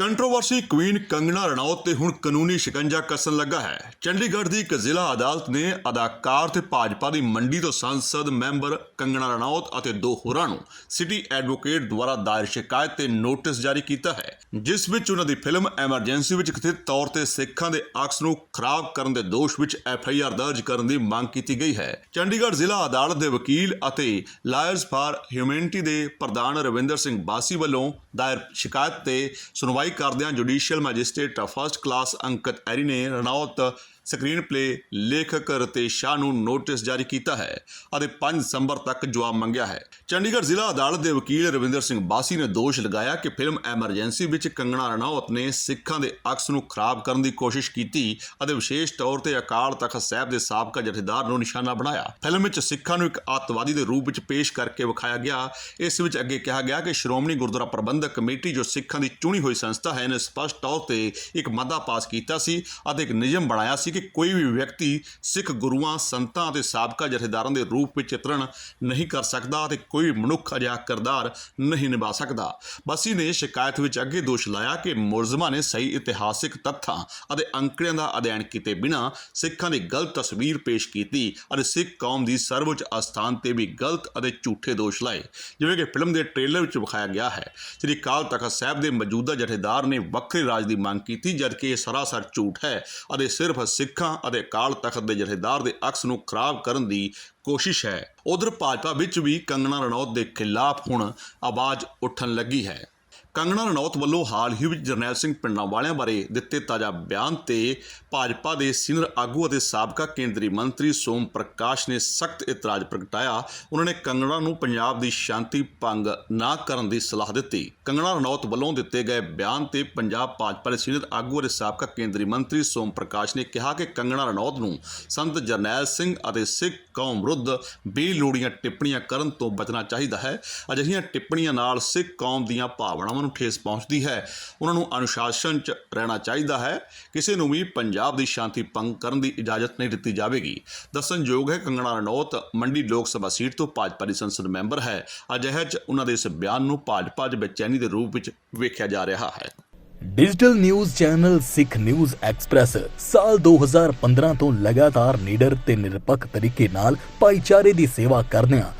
Controversy Queen ਕੰਗਣਾ ਰਣੌਤ ਤੇ ਹੁਣ ਕਾਨੂੰਨੀ ਸ਼ਿਕੰਜਾ ਕੱਸਣ ਲੱਗਾ ਹੈ। ਚੰਡੀਗੜ੍ਹ ਦੀ ਇੱਕ ਜ਼ਿਲ੍ਹਾ ਅਦਾਲਤ ਨੇ ਅਦਾਕਾਰ ਤੇ ਭਾਜਪਾ ਦੀ ਮੰਡੀ ਤੋਂ ਸੰਸਦ ਮੈਂਬਰ ਕੰਗਣਾ ਰਣੌਤ ਅਤੇ ਦੋ ਹੋਰਾਂ ਨੂੰ ਸਿਟੀ ਐਡਵੋਕੇਟ ਦੁਆਰਾ ਦਾਇਰ ਸ਼ਿਕਾਇਤ ਤੇ ਨੋਟਿਸ ਜਾਰੀ ਕੀਤਾ ਹੈ, ਜਿਸ ਵਿੱਚ ਉਹਨਾਂ ਦੀ ਫਿਲਮ ਐਮਰਜੈਂਸੀ ਵਿੱਚ ਕਥਿਤ ਤੌਰ ਤੇ ਸਿੱਖਾਂ ਦੇ ਅਕਸ ਨੂੰ ਖਰਾਬ ਕਰਨ ਦੇ ਦੋਸ਼ ਵਿੱਚ ਐਫ ਆਈ ਆਰ ਦਰਜ ਕਰਨ ਦੀ ਮੰਗ ਕੀਤੀ ਗਈ ਹੈ। ਚੰਡੀਗੜ੍ਹ ਜ਼ਿਲ੍ਹਾ ਅਦਾਲਤ ਦੇ ਵਕੀਲ ਅਤੇ ਲਾਇਰਸ ਫਾਰ ਹਿਊਮੈਨਿਟੀ ਦੇ ਪ੍ਰਧਾਨ ਰਵਿੰਦਰ ਸਿੰਘ ਬਾਸੀ ਵੱਲੋਂ ਦਾਇਰ ਸ਼ਿਕਾਇਤ ਤੇ ਸੁਣਵਾਈ ਕਰਦਿਆਂ judicial magistrate first class Ankit Airi ਨੇ ਰਣੌਤ ਸਕਰੀਨ ਪਲੇ ਲੇਖਕ ਰਤੇਸ਼ ਸ਼ਾਹ ਨੂੰ ਨੋਟਿਸ ਜਾਰੀ ਕੀਤਾ ਹੈ ਅਤੇ 5 ਦਸੰਬਰ ਤੱਕ ਜਵਾਬ ਮੰਗਿਆ ਹੈ। ਚੰਡੀਗੜ੍ਹ ਜ਼ਿਲ੍ਹਾ ਅਦਾਲਤ ਦੇ ਵਕੀਲ ਰਵਿੰਦਰ ਸਿੰਘ ਬਾਸੀ ਨੇ ਦੋਸ਼ ਲਗਾਇਆ ਕਿ ਫਿਲਮ ਐਮਰਜੈਂਸੀ ਵਿੱਚ ਕੰਗਣਾ ਰਣੌਤ ਨੇ ਸਿੱਖਾਂ ਦੇ ਅਕਸ ਨੂੰ ਖਰਾਬ ਕਰਨ ਦੀ ਕੋਸ਼ਿਸ਼ ਕੀਤੀ ਅਤੇ ਵਿਸ਼ੇਸ਼ ਤੌਰ ਤੇ ਅਕਾਲ ਤਖਤ ਸਾਹਿਬ ਦੇ ਸਾਬਕਾ ਜਥੇਦਾਰ ਨੂੰ ਨਿਸ਼ਾਨਾ ਬਣਾਇਆ। ਫਿਲਮ ਵਿੱਚ ਸਿੱਖਾਂ ਨੂੰ ਇੱਕ ਅੱਤਵਾਦੀ ਦੇ ਰੂਪ ਵਿੱਚ ਪੇਸ਼ ਕਰਕੇ ਵਿਖਾਇਆ ਗਿਆ। ਇਸ ਵਿੱਚ ਅੱਗੇ ਕਿਹਾ ਗਿਆ ਕਿ ਸ਼੍ਰੋਮਣੀ ਗੁਰਦੁਆਰਾ ਪ੍ਰਬੰਧਕ ਕਮੇਟੀ ਜੋ ਸਿੱਖਾਂ ਦੀ ਚੁਣੀ ਹੋਈ ਸੰਸਥਾ ਹੈ ਨੇ ਸਪਸ਼ਟ ਤੌਰ ਤੇ ਇੱਕ ਮਤਾ ਪਾਸ ਕੀਤਾ ਸੀ ਅਤੇ ਇੱਕ ਨਿਯਮ ਬਣਾਇਆ ਸੀ ਕਿ ਕੋਈ ਵੀ ਵਿਅਕਤੀ ਸਿੱਖ ਗੁਰੂਆਂ, ਸੰਤਾਂ ਅਤੇ ਸਾਬਕਾ ਜਥੇਦਾਰਾਂ ਦੇ ਰੂਪ ਵਿੱਚ ਚਿਤਰਣ ਨਹੀਂ ਕਰ ਸਕਦਾ ਅਤੇ ਕੋਈ ਮਨੁੱਖ ਅਜਿਹਾ ਕਿਰਦਾਰ ਨਹੀਂ ਨਿਭਾ ਸਕਦਾ। ਬਾਸੀ ਨੇ ਸ਼ਿਕਾਇਤ ਵਿੱਚ ਅੱਗੇ ਦੋਸ਼ ਲਾਇਆ ਕਿ ਮੁਲਜ਼ਮਾਂ ਨੇ ਸਹੀ ਇਤਿਹਾਸਿਕ ਤੱਥਾਂ ਅਤੇ ਅੰਕੜਿਆਂ ਦਾ ਅਧਿਐਨ ਕੀਤੇ ਬਿਨਾਂ ਸਿੱਖਾਂ ਦੀ ਗਲਤ ਤਸਵੀਰ ਪੇਸ਼ ਕੀਤੀ ਅਤੇ ਸਿੱਖ ਕੌਮ ਦੀ ਸਰਵਉੱਚ ਅਸਥਾਨ ਤੇ ਵੀ ਗਲਤ ਅਤੇ ਝੂਠੇ ਦੋਸ਼ ਲਾਏ। ਜਿਵੇਂ ਕਿ ਫਿਲਮ ਦੇ ਟ੍ਰੇਲਰ ਵਿੱਚ ਵਿਖਾਇਆ ਗਿਆ ਹੈ, ਸ੍ਰੀ ਅਕਾਲ ਤਖਤ ਸਾਹਿਬ ਦੇ ਮੌਜੂਦਾ ਜਥੇਦਾਰ ਨੇ ਵੱਖਰੇ ਰਾਜ ਦੀ ਮੰਗ ਕੀਤੀ ਜਦਕਿ ਇਹ ਸਰਾਸਰ ਝੂਠ ਹੈ ਅਤੇ ਸਿਰਫ ਸਿੱਖਾਂ ਅਤੇ ਅਕਾਲ ਤਖਤ ਦੇ ਜਥੇਦਾਰ ਦੇ ਅਕਸ ਨੂੰ ਖਰਾਬ ਕਰਨ ਦੀ ਕੋਸ਼ਿਸ਼ ਹੈ। ਉਧਰ ਭਾਜਪਾ ਵਿੱਚ ਵੀ ਕੰਗਣਾ ਰਣੌਤ ਦੇ ਖਿਲਾਫ ਹੁਣ ਆਵਾਜ਼ ਉੱਠਣ ਲੱਗੀ ਹੈ। ਕੰਗਣਾ ਰਣੌਤ ਵੱਲੋਂ ਹਾਲ ਹੀ ਵਿੱਚ ਜਰਨੈਲ ਸਿੰਘ ਪਿੰਡਾਂ ਵਾਲਿਆਂ ਬਾਰੇ ਦਿੱਤੇ ਤਾਜ਼ਾ ਬਿਆਨ ਤੇ ਭਾਜਪਾ ਦੇ ਸੀਨੀਅਰ ਆਗੂ ਅਤੇ ਸਾਬਕਾ ਕੇਂਦਰੀ ਮੰਤਰੀ ਸੋਮ ਪ੍ਰਕਾਸ਼ ਨੇ ਸਖਤ ਇਤਰਾਜ਼ ਪ੍ਰਗਟਾਇਆ। ਉਹਨਾਂ ਨੇ ਕੰਗਣਾ ਨੂੰ ਪੰਜਾਬ ਦੀ ਸ਼ਾਂਤੀ ਭੰਗ ਨਾ ਕਰਨ ਦੀ ਸਲਾਹ ਦਿੱਤੀ। ਕੰਗਣਾ ਰਣੌਤ ਵੱਲੋਂ ਦਿੱਤੇ ਗਏ ਬਿਆਨ ਤੇ ਪੰਜਾਬ ਭਾਜਪਾ ਦੇ ਸੀਨੀਅਰ ਆਗੂ ਅਤੇ ਸਾਬਕਾ ਕੇਂਦਰੀ ਮੰਤਰੀ ਸੋਮ ਪ੍ਰਕਾਸ਼ ਨੇ ਕਿਹਾ ਕਿ ਕੰਗਣਾ ਰਣੌਤ ਨੂੰ ਸੰਤ ਜਰਨੈਲ ਸਿੰਘ ਅਤੇ ਸਿੱਖ ਕੌਮ ਵਿਰੁੱਧ ਬੇਲੋੜੀਆਂ ਟਿੱਪਣੀਆਂ ਕਰਨ ਤੋਂ ਬਚਣਾ ਚਾਹੀਦਾ ਹੈ। ਅਜਿਹੀਆਂ ਟਿੱਪਣੀਆਂ ਨਾਲ ਸਿੱਖ ਕੌਮ ਦੀਆਂ ਭਾਵਨਾਵਾਂ ਨੂੰ ਠੇਸ ਪਹੁੰਚਦੀ ਹੈ। ਉਹਨਾਂ ਨੂੰ ਅਨੁਸ਼ਾਸਨ 'ਚ ਰਹਿਣਾ ਚਾਹੀਦਾ ਹੈ। ਕਿਸੇ ਨੂੰ ਵੀ ਪੰਜਾਬ ਦੀ ਸ਼ਾਂਤੀ ਭੰਗ ਕਰਨ ਦੀ ਇਜਾਜ਼ਤ ਨਹੀਂ ਦਿੱਤੀ ਜਾਵੇਗੀ। ਦੱਸਣਯੋਗ ਹੈ, ਕੰਗਣਾ ਰਣੌਤ ਮੰਡੀ ਲੋਕ ਸਭਾ ਸੀਟ ਤੋਂ ਭਾਜਪਾ ਦੀ ਸੰਸਦ ਮੈਂਬਰ ਹੈ। ਅਜਿਹੇ 'ਚ ਉਹਨਾਂ ਦੇ ਇਸ ਬਿਆਨ ਨੂੰ ਭਾਜਪਾ 'ਚ ਬੇਚੈਨੀ ਦੇ ਰੂਪ ਵਿੱਚ ਵੇਖਿਆ ਜਾ ਰਿਹਾ ਹੈ। Digital news channel Sikh news express ਸਾਲ 2015 ਤੋਂ ਲਗਾਤਾਰ ਨਿਡਰ ਤੇ ਨਿਰਪੱਖ ਤਰੀਕੇ ਨਾਲ ਭਾਈਚਾਰੇ ਦੀ ਸੇਵਾ ਕਰਦਿਆਂ